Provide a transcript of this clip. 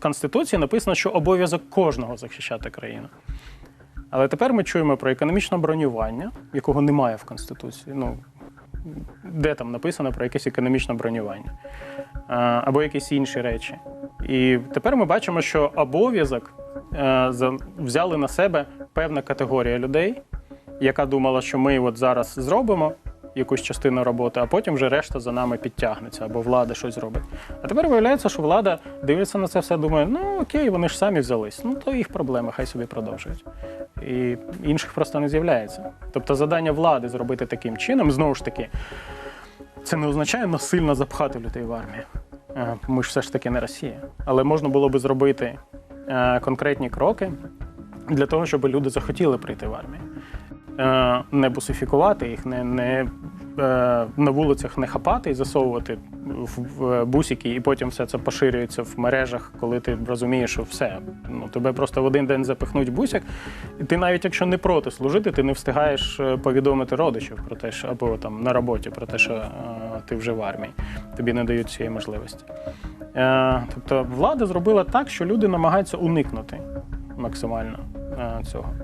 Конституції написано, що обов'язок кожного захищати країну. Але тепер ми чуємо про економічне бронювання, якого немає в Конституції. Ну, де там написано про якесь економічне бронювання або якісь інші речі. І тепер ми бачимо, що обов'язок е, взяли на себе певна категорія людей, яка думала, що ми от зараз зробимо якусь частину роботи, а потім вже решта за нами підтягнеться, або влада щось зробить. А тепер виявляється, що влада дивиться на це все, думає, ну окей, вони ж самі взялись. Ну то їх проблеми, хай собі продовжують. І інших просто не з'являється. Тобто завдання влади зробити таким чином, знову ж таки, це не означає насильно запхати людей в армію. Е, Ми ж все ж таки не Росія. Але можна було би зробити е, конкретні кроки для того, щоб люди захотіли прийти в армію. Е, Не бусифікувати їх, не, не е, на вулицях не хапати і засовувати в, бусики, і потім все це поширюється в мережах, коли ти розумієш, що все. Ну, тебе просто в один день запихнуть бусик, і ти навіть якщо не проти служити, ти не встигаєш е, повідомити родичів про те, що або там на роботі про те, що ти вже в армії. Тобі не дають цієї можливості. Тобто влада зробила так, що люди намагаються уникнути максимально цього.